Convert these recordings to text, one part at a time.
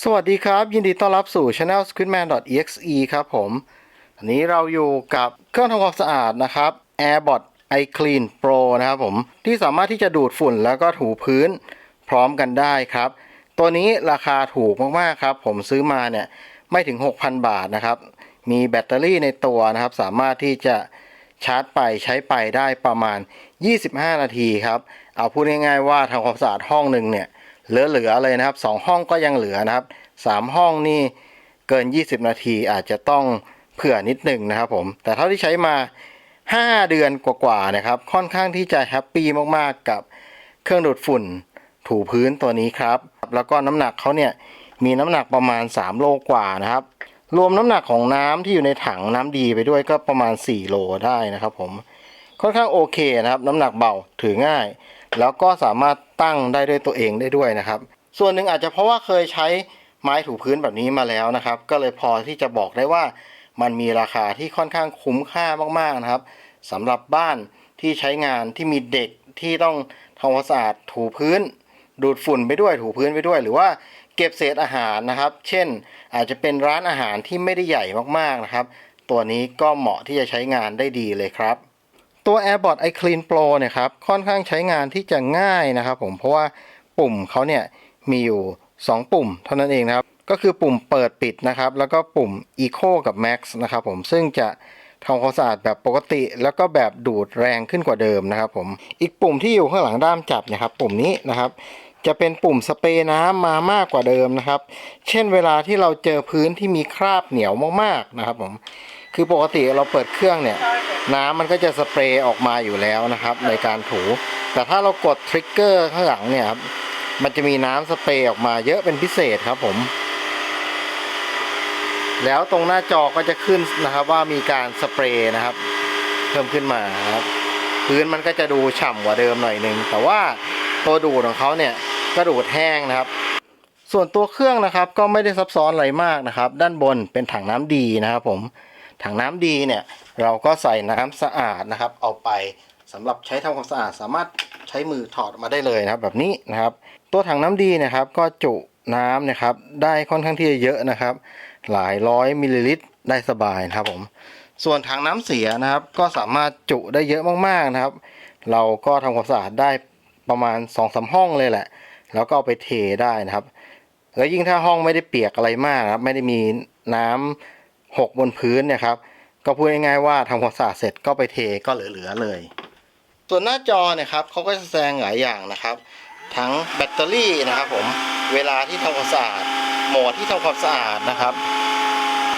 สวัสดีครับ ยินดีต้อนรับสู่ Channel squidman.exe ครับผม อันนี้เราอยู่กับเครื่องทำความสะอาดนะครับ AirBot iClean Pro นะครับผม ที่สามารถที่จะดูดฝุ่นแล้วก็ถูพื้นพร้อมกันได้ครับ ตัวนี้ราคาถูกมากๆครับ ผมซื้อมาเนี่ยไม่ถึง 6,000 บาทนะครับ มีแบตเตอรี่ในตัวนะครับ สามารถที่จะชาร์จไปใช้ไปได้ประมาณ 25 นาทีครับ เอาพูดง่ายๆว่าทำความสะอาดห้องหนึ่งเนี่ย เหลือๆเลยนะครับสองห้องก็ยังเหลือนะครับสามห้องนี่เกิน 20 นาทีอาจจะต้องเผื่อนิดหนึ่งนะครับผม แต่เท่าที่ใช้มา 5 เดือนกว่าๆนะครับ ค่อนข้างที่จะแฮปปี้มากๆกับเครื่องดูดฝุ่นถูพื้นตัวนี้ครับ แล้วก็น้ำหนักเขาเนี่ยมีน้ำหนักประมาณ 3 โลกว่านะครับ รวมน้ำหนักของน้ำที่อยู่ในถังน้ำดีไปด้วยก็ประมาณ 4 โลได้นะครับผม ค่อนข้างโอเคนะครับ น้ำหนักเบาถือง่าย แล้วก็สามารถตั้งได้ด้วยตัวเองได้ด้วยนะครับ ส่วนหนึ่งอาจจะเพราะว่าเคยใช้ไม้ถูพื้นแบบนี้มาแล้วนะครับ ก็เลยพอที่จะบอกได้ว่ามันมีราคาที่ค่อนข้างคุ้มค่ามากๆนะครับสำหรับบ้านที่ใช้งานที่มีเด็กที่ต้องทำความสะอาดถูพื้น ดูดฝุ่นไปด้วยถูพื้นไปด้วย หรือว่าเก็บเศษอาหารนะครับ เช่น อาจจะเป็นร้านอาหารที่ไม่ได้ใหญ่มากๆนะครับ ตัวนี้ก็เหมาะที่จะใช้งานได้ดีเลยครับ ตัว AirBot iClean Pro เนี่ยครับค่อนข้างใช้งานที่จะง่ายนะครับผมเพราะว่าปุ่มเขาเนี่ยมีอยู่ 2 ปุ่มเท่านั้นเองนะครับ ก็คือปุ่มเปิดปิดนะครับ แล้วก็ปุ่ม Eco กับ Max นะครับผมซึ่งจะทำความสะอาดแบบปกติ แล้วก็แบบดูดแรงขึ้นกว่าเดิมนะครับผมอีกปุ่มที่อยู่ข้างหลังด้ามจับเนะครับ ปุ่มนี้นะครับ จะเป็นปุ่มสเปรย์น้ำมามากกว่าเดิมนะครับ เช่นเวลาที่เราเจอพื้นที่มีคราบเหนียวมากๆนะครับผม คือปกติเราเปิดเครื่องเนี่ย น้ำมันก็จะสเปรย์ออกมาอยู่แล้วนะครับ ในการถู แต่ถ้าเรากดทริกเกอร์ข้างหลังเนี่ยครับมันจะมีน้ำสเปรย์ออกมาเยอะเป็นพิเศษครับผม แล้วตรงหน้าจอก็จะขึ้นนะครับ ว่ามีการสเปรย์นะครับ เพิ่มขึ้นมาครับ พื้นมันก็จะดูฉ่ำกว่าเดิมหน่อยนึง แต่ว่าตัวดูดของเขาเนี่ยก็ดูดแห้งนะครับ ส่วนตัวเครื่องนะครับก็ไม่ได้ซับซ้อนอะไรมากนะครับ ด้านบนเป็นถังน้ำดีนะครับผม ถังน้ำดีเนี่ยเราก็ใส่น้ำสะอาดนะครับ เอาไปสำหรับใช้ทำความสะอาด สามารถใช้มือถอดออกมาได้เลยนะครับ แบบนี้นะครับ ตัวถังน้ำดีนะครับ ก็จุน้ำนะครับได้ค่อนข้างที่จะเยอะนะครับ หลายร้อยมิลลิลิตรได้สบายนะครับผมส่วนถังน้ำเสียนะครับ ก็สามารถจุได้เยอะมากๆนะครับ เราก็ทำความสะอาดได้ประมาณ2อสห้องเลยแหละ แล้วก็เอาไปเทได้นะครับ แล้วยิ่งถ้าห้องไม่ได้เปียกอะไรมากนะครับ ไม่ได้มีน้ำ หกบนพื้นเนี่ยครับก็พูดง่ายๆว่าทำความสะอาดเสร็จก็ไปเทก็เหลือๆเลย ส่วนหน้าจอเนี่ยครับเขาก็จะแสดงหลายอย่างนะครับ ทั้งแบตเตอรี่นะครับผมเวลาที่ทำความสะอาดโหมดที่ทำความสะอาดนะครับ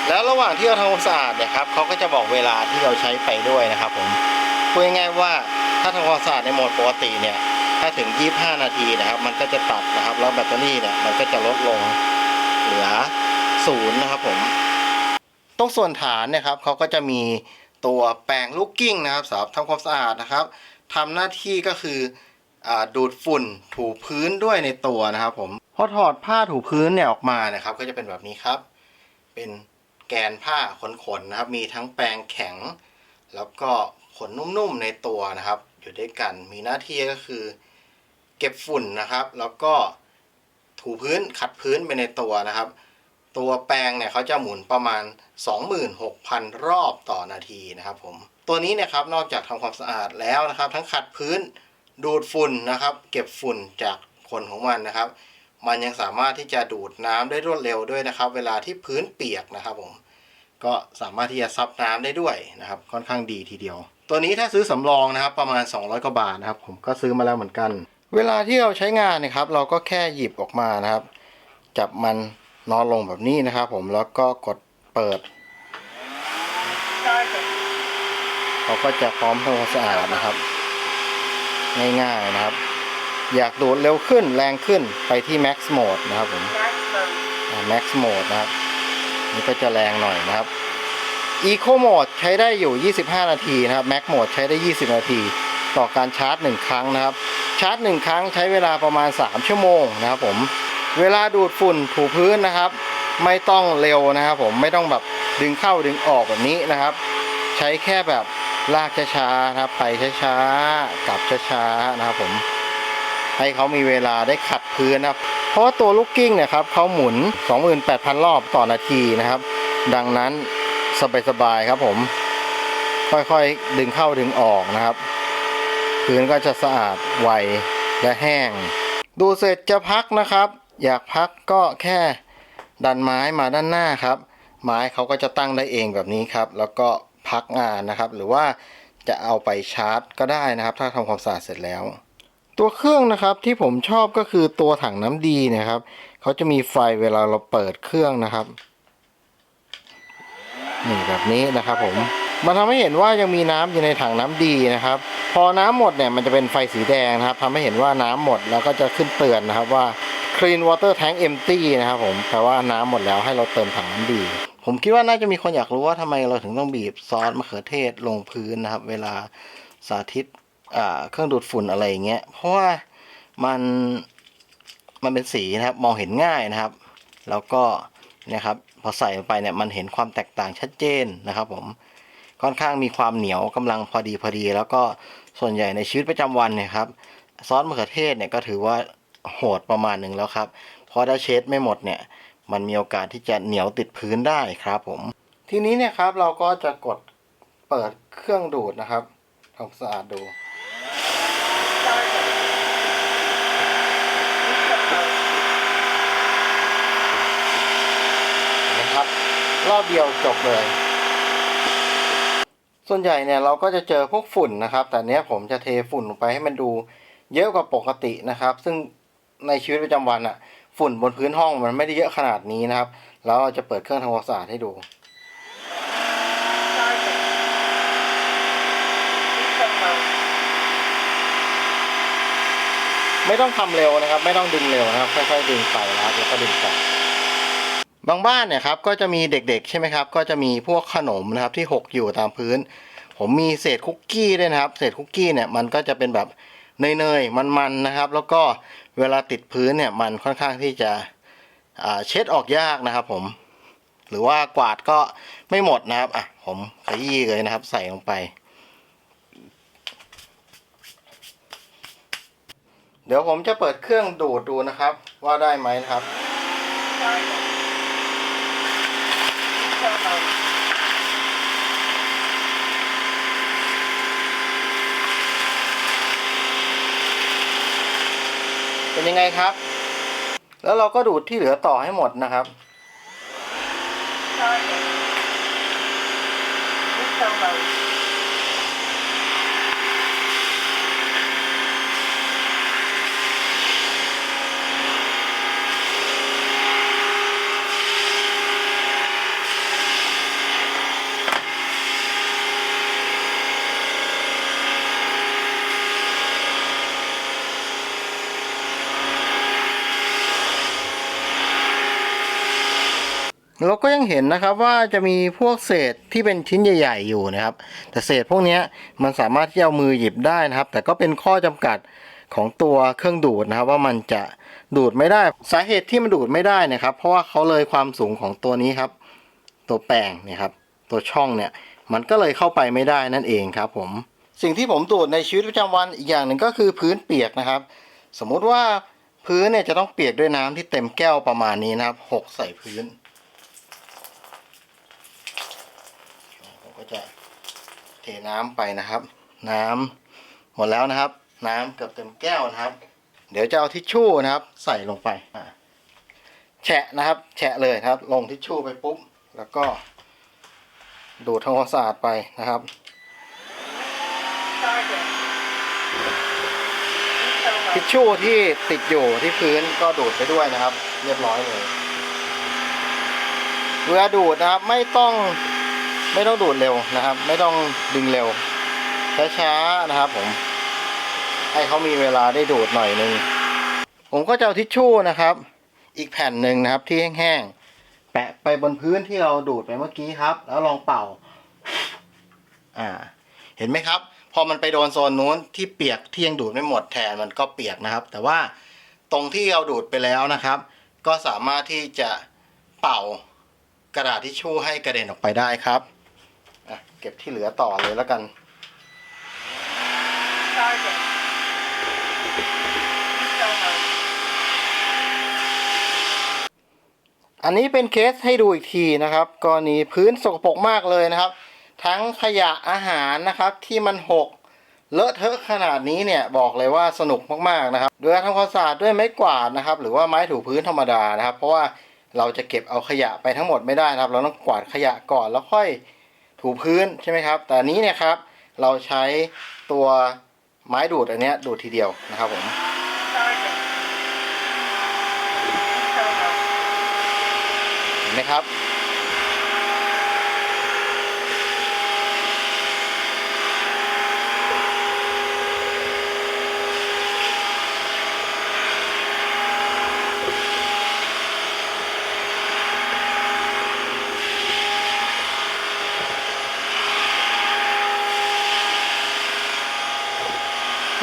แล้วระหว่างที่เราทำความสะอาดเนี่ยครับเขาก็จะบอกเวลาที่เราใช้ไปด้วยนะครับผมพูดง่ายๆว่าถ้าทำความสะอาดในโหมดปกติเนี่ยถ้าถึง 25 นาทีนะครับ มันก็จะตัดนะครับแล้วแบตเตอรี่เนี่ยมันก็จะลดลงเหลือศูนย์นะครับผม ตรงส่วนฐานนี่ยครับเขาก็จะมีตัวแปรงลูกกิ้งนะครับสำหรับทำความสะอาดนะครับทำหน้าที่ก็คืออดูดฝุ่นถูพื้นด้วยในตัวนะครับผมพอถอดผ้าถูพื้นเนี่ยออกมานะครับ ก็จะเป็นแบบนี้ครับ เป็นแกนผ้าขนๆนะครับ มีทั้งแปรงแข็ง แล้วก็ขนนุ่มๆในตัวนะครับ อยู่ด้วยกันมีหน้าที่ก็คือ เก็บฝุ่นนะครับ แล้วก็ถูพื้นขัดพื้นไปในตัวนะครับ ตัวแปรงเนี่ยเขาจะหมุนประมาณ 26,000 รอบต่อนาทีนะครับผมตัวนี้เนะครับนอกจากทำความสะอาดแล้วนะครับ ทั้งขัดพื้นดูดฝุ่นนะครับ เก็บฝุ่นจากขนของมันนะครับ มันยังสามารถที่จะดูดน้ำได้รวดเร็วด้วยนะครับ เวลาที่พื้นเปียกนะครับผมก็สามารถที่จะซับน้ำได้ด้วยนะครับ ค่อนข้างดีทีเดียว ตัวนี้ถ้าซื้อสำรองนะครับ ประมาณ 200กว่าบาทนะครับ ผมก็ซื้อมาแล้วเหมือนกัน เวลาที่เราใช้งานเนะครับ เราก็แค่หยิบออกมานะครับ จับมัน นอนลงแบบนี้นะครับผมแล้วก็กดเปิดเขาก็จะพร้อมทำความสะอาดนะครับ ง่ายๆนะครับ อยากดูดเร็วขึ้นแรงขึ้นไปที่ Max Mode นะครับผม Max Mode นะครับ นี่ก็จะแรงหน่อยนะครับ Eco Mode ใช้ได้อยู่ 25 นาทีนะครับ Max Mode ใช้ได้ 20 นาที ต่อการชาร์จ 1 ครั้งนะครับ ชาร์จ 1 ครั้งใช้เวลาประมาณ 3 ชั่วโมงนะครับผม เวลาดูดฝุ่นถูพื้นนะครับ ไม่ต้องเร็วนะครับ ผมไม่ต้องแบบดึงเข้าดึงออกแบบนี้นะครับ ใช้แค่แบบลากช้าๆนะครับ ไปช้าๆกลับช้าๆนะครับผมให้เขามีเวลาได้ขัดพื้นนะครับ เพราะาตัวลูกกิ้งเนี่ยครับเขาหมุน 28,000 รอบต่อนาทีนะครับ ดังนั้นสบายๆครับผม ค่อยๆดึงเข้าดึงออกนะครับ พื้นก็จะสะอาดไวและแห้ง ดูเสร็จจะพักนะครับ อยากพักก็แค่ดันไม้มาด้านหน้าครับ ไม้เขาก็จะตั้งได้เองแบบนี้ครับ แล้วก็พักงานนะครับ หรือว่าจะเอาไปชาร์จก็ได้นะครับ ถ้าทำความสะอาดเสร็จแล้ว ตัวเครื่องนะครับที่ผมชอบก็คือตัวถังน้ำดีนะครับเขาจะมีไฟเวลาเราเปิดเครื่องนะครับนี่แบบนี้นะครับผมมันทำให้เห็นว่ายังมีน้ำอยู่ในถังน้ำดีนะครับ พอน้ำหมดเนี่ยมันจะเป็นไฟสีแดงนะครับทำให้เห็นว่าน้ำหมดแล้วก็จะขึ้นเตือนนะครับว่า clean water tank empty นะครับผมแปลว่าน้ำหมดแล้วให้เราเติมถังน้ำดีผมคิดว่าน่าจะมีคนอยากรู้ว่าทำไมเราถึงต้องบีบซอสมะเขือเทศลงพื้นนะครับ เวลาสาธิตเครื่องดูดฝุ่นอะไรอย่างเงี้ยเพราะว่ามันมันเป็นสีนะครับมองเห็นง่ายนะครับ แล้วก็นี่ยครับพอใส่ไปเนี่ยมันเห็นความแตกต่างชัดเจนนะครับ ผมค่อนข้างมีความเหนียวกำลังพอดีพอดี แล้วก็ส่วนใหญ่ในชีวิตประจำวันเนี่ยครับซอสมะเขือเทศเนี่ยก็ถือว่า โหดประมาณหนึ่งแล้วครับ เพราะถ้าเช็ดไม่หมดเนี่ย มันมีโอกาสที่จะเหนียวติดพื้นได้ครับผม ทีนี้เนี่ยครับเราก็จะกดเปิดเครื่องดูดนะครับทำความสะอาดดูนะครับรอบเดียวจบเลย ส่วนใหญ่เนี่ยเราก็จะเจอพวกฝุ่นนะครับ แต่เนี้ยผมจะเทฝุ่นลงไปให้มันดูเยอะกว่าปกตินะครับ ซึ่ง ในชีวิตประจำวันอะฝุ่นบนพื้นห้องมันไม่ได้เยอะขนาดนี้นะครับ แล้วเราจะเปิดเครื่องทำความสะอาดให้ดู ไม่ต้องทำเร็วนะครับ ไม่ต้องดึงเร็วนะครับ ค่อยๆดึงไปนะครับแล้วก็ดึงกลับบางบ้านเนี่ยครับก็จะมีเด็กๆ ใช่ไหมครับ ก็จะมีพวกขนมนะครับที่หกอยู่ตามพื้น ผมมีเศษคุกกี้ด้วยนะครับ เศษคุกกี้เนี่ยมันก็จะเป็นแบบ เนยๆมันๆนะครับ แล้วก็เวลาติดพื้นเนี่ยมันค่อนข้างที่จะเช็ดออกยากนะครับผม หรือว่ากวาดก็ไม่หมดนะครับอะผมขยี้เลยนะครับ ใส่ลงไป เดี๋ยวผมจะเปิดเครื่องดูดดูนะครับ ว่าได้ไหมนะครับ เป็นยังไงครับ แล้วเราก็ดูดที่เหลือต่อให้หมดนะครับ เราก็ยังเห็นนะครับว่าจะมีพวกเศษที่เป็นชิ้นใหญ่ ๆ อยู่นะครับ แต่เศษพวกนี้มันสามารถที่เอามือหยิบได้นะครับ แต่ก็เป็นข้อจำกัดของตัวเครื่องดูดนะครับ ว่ามันจะดูดไม่ได้สาเหตุที่มันดูดไม่ได้นะครับ เพราะว่าเขาเลยความสูงของตัวนี้ครับ ตัวแปลงเนี่ยครับ ตัวช่องเนี่ย มันก็เลยเข้าไปไม่ได้นั่นเองครับ ผม สิ่งที่ผมดูดในชีวิตประจำวันอีกอย่างหนึ่งก็คือพื้นเปียกนะครับ สมมุติว่าพื้นเนี่ยจะต้องเปียกด้วยน้ำที่เต็มแก้วประมาณนี้นะครับหกใส่พื้น ผมก็จะ เทน้ำไปนะครับ น้ำหมดแล้วนะครับ น้ำเกือบเต็มแก้วนะครับ เดี๋ยวจะเอาทิชชู่นะครับ ใส่ลงไปแฉะนะครับ แฉะเลยครับ ลงทิชชู่ไปปุ๊บแล้วก็ ดูดทำความสะอาดไปนะครับทิชชู่ที่ติดอยู่ที่พื้นก็ดูดไปด้วยนะครับ เรียบร้อยเลยเวลาดูดนะครับไม่ต้อง ไม่ต้องดูดเร็วนะครับ ไม่ต้องดึงเร็วช้าๆนะครับ ผม ให้เขามีเวลาได้ดูดหน่อยนึงผมก็จะเอาทิชชู่นะครับ อีกแผ่นหนึ่งนะครับ ที่แห้งๆแปะไปบนพื้นที่เราดูดไปเมื่อกี้ครับ แล้วลองเป่า อ่า เห็นไหมครับ พอมันไปโดนโซนนู้นที่เปียกที่ยังดูดไม่หมดแทนมันก็เปียกนะครับ แต่ว่าตรงที่เราดูดไปแล้วนะครับ ก็สามารถที่จะเป่ากระดาษทิชชู่ให้กระเด็นออกไปได้ครับ อะเก็บที่เหลือต่อเลยแล้วกัน Sergeant. East Elmo. อันนี้เป็นเคสให้ดูอีกทีนะครับกรณีพื้นสกปรกมากเลยนะครับ ทั้งขยะอาหารนะครับที่มันหกเลอะเทอะขนาดนี้เนี่ยบอกเลยว่าสนุกมากๆนะครับโดยการทำความสะอาดด้วยไม้กวาดนะครับ หรือว่าไม้ถูพื้นธรรมดานะครับ เพราะว่าเราจะเก็บเอาขยะไปทั้งหมดไม่ได้นะครับ เราต้องกวาดขยะก่อนแล้วค่อย ถูพื้นใช่ไหมครับ แต่อันนี้เนี่ยครับเราใช้ตัวไม้ดูดอันนี้ดูดทีเดียวนะครับผมเห็นไหมครับ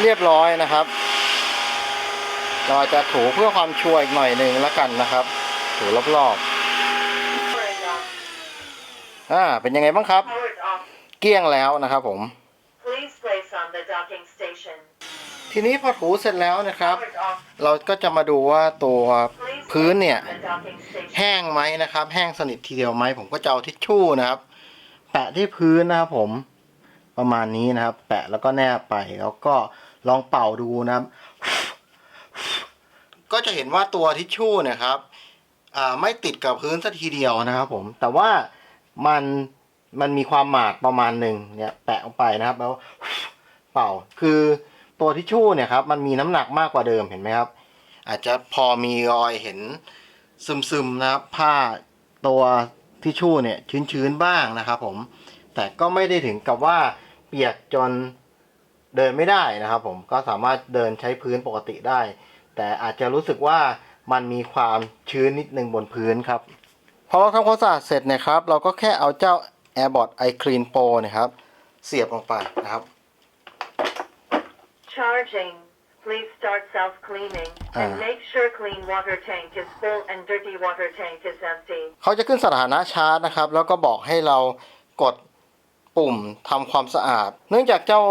เรียบร้อยนะครับ เราจะถูเพื่อความชัวร์อีกหน่อยหนึ่งแล้วกันนะครับ ถูรอบ Power is off. ๆอ่าเป็นยังไงบ้างครับ Power is off. เกลี้ยงแล้วนะครับผม Please place on the docking station. ทีนี้พอถูเสร็จแล้วนะครับ Power is off. เราก็จะมาดูว่าตัว Please พื้นเนี่ย place on the docking station. แห้งไหมนะครับ แห้งสนิททีเดียวไหมผมก็จะเอาทิชชู่นะครับ แปะที่พื้นนะครับผมประมาณนี้นะครับ แปะแล้วก็แนบไปแล้วก็ ลองเป่าดูนะครับ ก็จะเห็นว่าตัวทิชชู่เนี่ยครับอ่าไม่ติดกับพื้นสักทีเดียวนะครับ ผม แต่ว่ามันมันมีความหมาดประมาณหนึ่งเนี่ยแปะลงไปนะครับ แล้วเป่าคือตัวทิชชู่เนี่ยครับ มันมีน้ำหนักมากกว่าเดิมเห็นไหมครับ อาจจะพอมีรอยเห็นซึมๆนะครับผ้าตัวทิชชู่เนี่ยชื้นๆบ้างนะครับ ผม แต่ก็ไม่ได้ถึงกับว่าเปียกจน เดินไม่ได้นะครับผมก็สามารถเดินใช้พื้นปกติได้ แต่อาจจะรู้สึกว่ามันมีความชื้นนิดนึงบนพื้นครับพอเราทำความสะอาดเสร็จเนะครับ เราก็แค่เอาเจ้า AirBot i Clean Pro นะครับ เสียบลงไปนะครับ Charging. Please start self-cleaning and Ah. make sure clean water tank is full and dirty water tank is empty. เขาจะขึ้นสถานะชาร์จนะครับ แล้วก็บอกให้เรากดปุ่มทำความสะอาด เนื่องจากเจ้า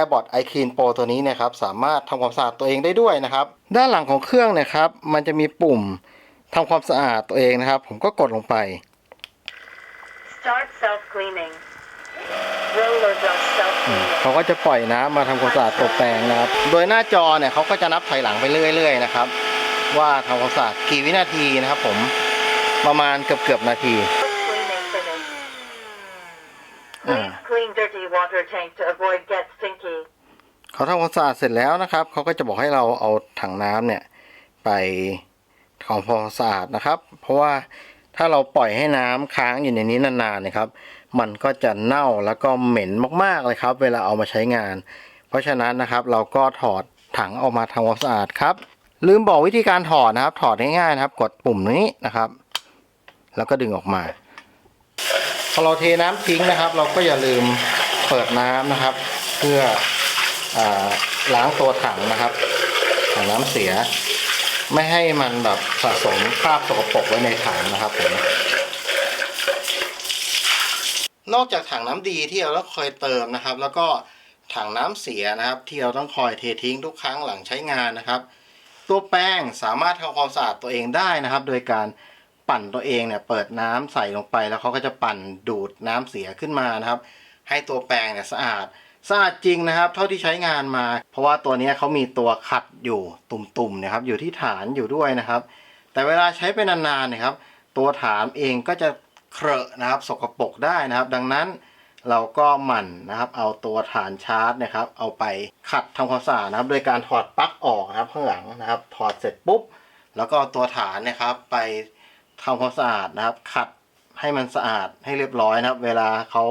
AirBot i Clean Pro ตัวนี้เนะครับสามารถทำความสะอาดตัวเองได้ด้วยนะครับ ด้านหลังของเครื่องเนะครับ มันจะมีปุ่มทำความสะอาดตัวเองนะครับ ผมก็กดลงไป Start self-cleaning. Roller brush self-cleaning. เขาก็จะปล่อยน้ำมาทำความสะอาดตัวแปรงนะครับ โดยหน้าจอเนี่ยเขาก็จะนับถอยหลังไปเรื่อยๆนะครับ ว่าทำความสะอาดกี่วินาทีนะครับ ผมประมาณเกือบๆนาที Cleaning finished. Ah. Please clean dirty water tank to avoid get stinky. เขาทำความสะอาดเสร็จแล้วนะครับ เขาก็จะบอกให้เราเอาถังน้ำเนี่ย ไปทำความสะอาดนะครับ เพราะว่าถ้าเราปล่อยให้น้ำค้างอยู่ในนี้นานๆนะครับ มันก็จะเน่าแล้วก็เหม็นมากๆเลยครับ เวลาเอามาใช้งาน เพราะฉะนั้นนะครับเราก็ถอดถังออกมาทำความสะอาดครับ ลืมบอกวิธีการถอดนะครับ ถอดง่ายๆนะครับ กดปุ่มนี้นะครับ แล้วก็ดึงออกมา พอเราเทน้ำทิ้งนะครับ เราก็อย่าลืมเปิดน้ำนะครับ เพื่ออล้างตัวถังนะครับถังน้ำเสีย ไม่ให้มันแบบสะสมคราบสกปรกไว้ในถังนะครับผมนอกจากถังน้ำดีที่เราต้องคอยเติมนะครับ แล้วก็ถังน้ำเสียนะครับ ที่เราต้องคอยเททิ้งทุกครั้งหลังใช้งานนะครับ ตัวแป้งสามารถทำความสะอาดตัวเองได้นะครับ โดยการ ปั่นตัวเองเนี่ยเปิดน้ำใส่ลงไปแล้วเขาก็จะปั่นดูดน้ำเสียขึ้นมานะครับ ให้ตัวแปรงเนี่ยสะอาดสะอาดจริงนะครับ เท่าที่ใช้งานมา เพราะว่าตัวนี้เขามีตัวขัดอยู่ตุ่มๆนะครับ อยู่ที่ฐานอยู่ด้วยนะครับ แต่เวลาใช้ไปนานๆนะครับ ตัวฐานเองก็จะเครอะนะครับ สกปรกได้นะครับ ดังนั้นเราก็หมั่นนะครับ เอาตัวฐานชาร์จนะครับ เอาไปขัดทำความสะอาดนะครับ โดยการถอดปลั๊กออกนะครับข้างหลังนะครับ ถอดเสร็จปุ๊บ แล้วก็เอาตัวฐานนะครับ ไป ทำความสะอาดนะครับ ขัดให้มันสะอาดให้เรียบร้อยนะครับ เวลาเขา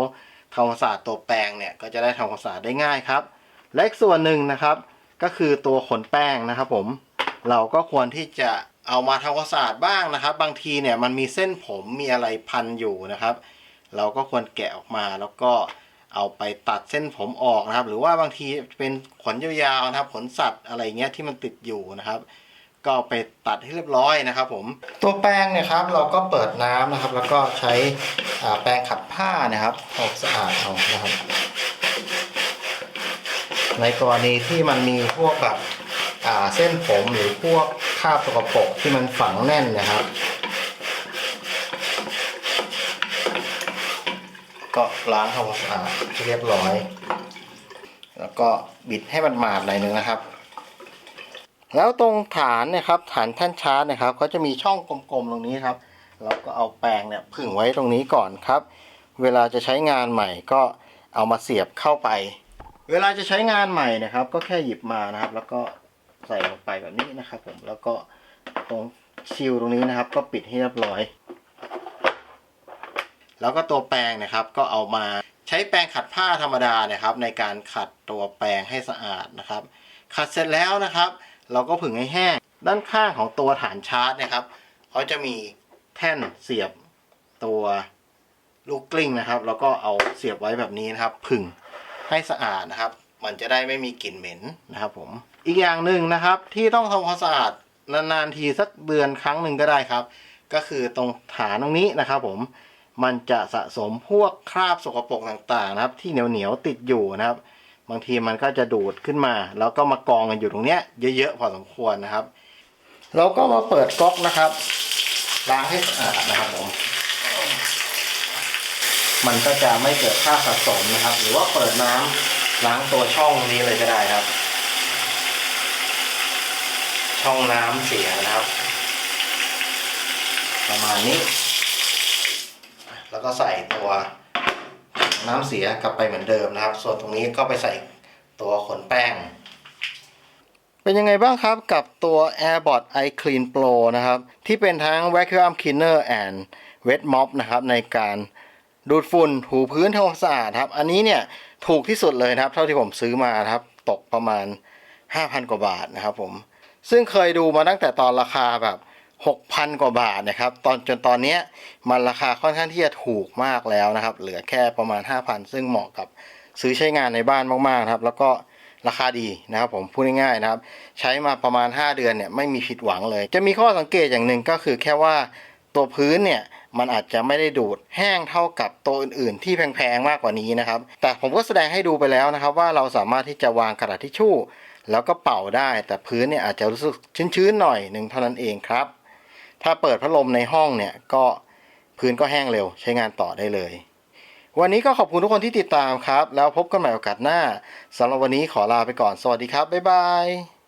ทำความสะอาดตัวแปรงเนี่ยก็จะได้ทำความสะอาดได้ง่ายครับและอีกส่วนหนึ่งนะครับ ก็คือตัวขนแป้งนะครับ ผมเราก็ควรที่จะเอามาทำความสะอาดบ้างนะครับ บางทีเนี่ยมันมีเส้นผมมีอะไรพันอยู่นะครับ เราก็ควรแกะออกมาแล้วก็เอาไปตัดเส้นผมออกนะครับ หรือว่าบางทีเป็นขนยาวๆนะครับ ขนสัตว์อะไรเงี้ยที่มันติดอยู่นะครับ ก็ไปตัดให้เรียบร้อยนะครับผม ตัวแป้งเนี่ยครับเราก็เปิดน้ำนะครับ แล้วก็ใช้แป้งขัดผ้านะครับออกสะอาดเอานะครับ ในกรณีที่มันมีพวกแบบเส้นผมหรือพวกคราบสกปรกที่มันฝังแน่นนะครับ ก็ล้างทำความสะอาดให้เรียบร้อย แล้วก็บิดให้มันหมาดหน่อยนึงนะครับ แล้วตรงฐานนะครับฐานแท่นชาร์จนะครับก็จะมีช่องกลมๆตรงนี้ครับ เราก็เอาแปรงเนี่ยผึ่งไว้ตรงนี้ก่อนครับ เวลาจะใช้งานใหม่ก็เอามาเสียบเข้าไป เวลาจะใช้งานใหม่นะครับ ก็แค่หยิบมานะครับ แล้วก็ใส่ลงไปแบบนี้นะครับ ผมแล้วก็ตรงชิลตรงนี้นะครับ ก็ปิดให้เรียบร้อย แล้วก็ตัวแปรงนะครับก็เอามาใช้แปรงขัดผ้าธรรมดานะครับ ในการขัดตัวแปรงให้สะอาดนะครับ ขัดเสร็จแล้วนะครับ เราก็ผึ่งให้แห้ง ด้านข้างของตัวฐานชาร์จนะครับเขาจะมีแท่นเสียบตัวลูกกลิ้งนะครับ แล้วก็เอาเสียบไว้แบบนี้นะครับ ผึ่งให้สะอาดนะครับ มันจะได้ไม่มีกลิ่นเหม็นนะครับผมอีกอย่างหนึ่งนะครับที่ต้องทำความสะอาดนานๆทีสักเดือนครั้งหนึ่งก็ได้ครับ ก็คือตรงฐานตรงนี้นะครับ ผมมันจะสะสมพวกคราบสกปรกต่างๆนะครับ ที่เหนียวๆติดอยู่นะครับ บางทีมันก็จะดูดขึ้นมา แล้วก็มากองกันอยู่ตรงเนี้ยเยอะๆพอสมควรนะครับ เราก็มาเปิดก๊อกนะครับล้างให้สะอาดนะครับผมมันก็จะไม่เกิดคราสะสมนะครับ หรือว่าเปิดน้ำล้างตัวช่องนี้เลยก็ได้ครับ ช่องน้ำเสียนะครับ ประมาณนี้ แล้วก็ใส่ตัว น้ำเสียกลับไปเหมือนเดิมนะครับ ส่วนตรงนี้ก็ไปใส่ตัวขนแป้ง เป็นยังไงบ้างครับกับตัว AirBot iClean Pro นะครับ ที่เป็นทั้ง Vacuum Cleaner and Wet Mop นะครับในการดูดฝุ่นถูพื้นทำความสะอาดครับ อันนี้เนี่ยถูกที่สุดเลยนะครับ เท่าที่ผมซื้อมาครับ ตกประมาณ 5,000 กว่าบาทนะครับผม ซึ่งเคยดูมาตั้งแต่ตอนราคาแบบ 6,000 กว่าบาทนะครับ ตอนจนตอนนี้มันราคาค่อนข้างที่จะถูกมากแล้วนะครับ เหลือแค่ประมาณ 5,000 ซึ่งเหมาะกับซื้อใช้งานในบ้านมากๆนะครับ แล้วก็ราคาดีนะครับผมพูดง่ายๆนะครับ ใช้มาประมาณ 5 เดือนเนี่ยไม่มีผิดหวังเลย จะมีข้อสังเกตอย่างหนึ่งก็คือแค่ว่าตัวพื้นเนี่ยมันอาจจะไม่ได้ดูดแห้งเท่ากับตัวอื่นๆ ที่แพงๆมากกว่านี้นะครับ แต่ผมก็แสดงให้ดูไปแล้วนะครับ ว่าเราสามารถที่จะวางกระดาษทิชชู่ แล้วก็เป่าได้ แต่พื้นเนี่ยอาจจะรู้สึกชื้นๆหน่อยหนึ่งเท่านั้นเองครับ ถ้าเปิดพัดลมในห้องเนี่ยก็พื้นก็แห้งเร็วใช้งานต่อได้เลย วันนี้ก็ขอบคุณทุกคนที่ติดตามครับ แล้วพบกันใหม่โอกาสหน้าสำหรับวันนี้ขอลาไปก่อน สวัสดีครับ บ๊ายบาย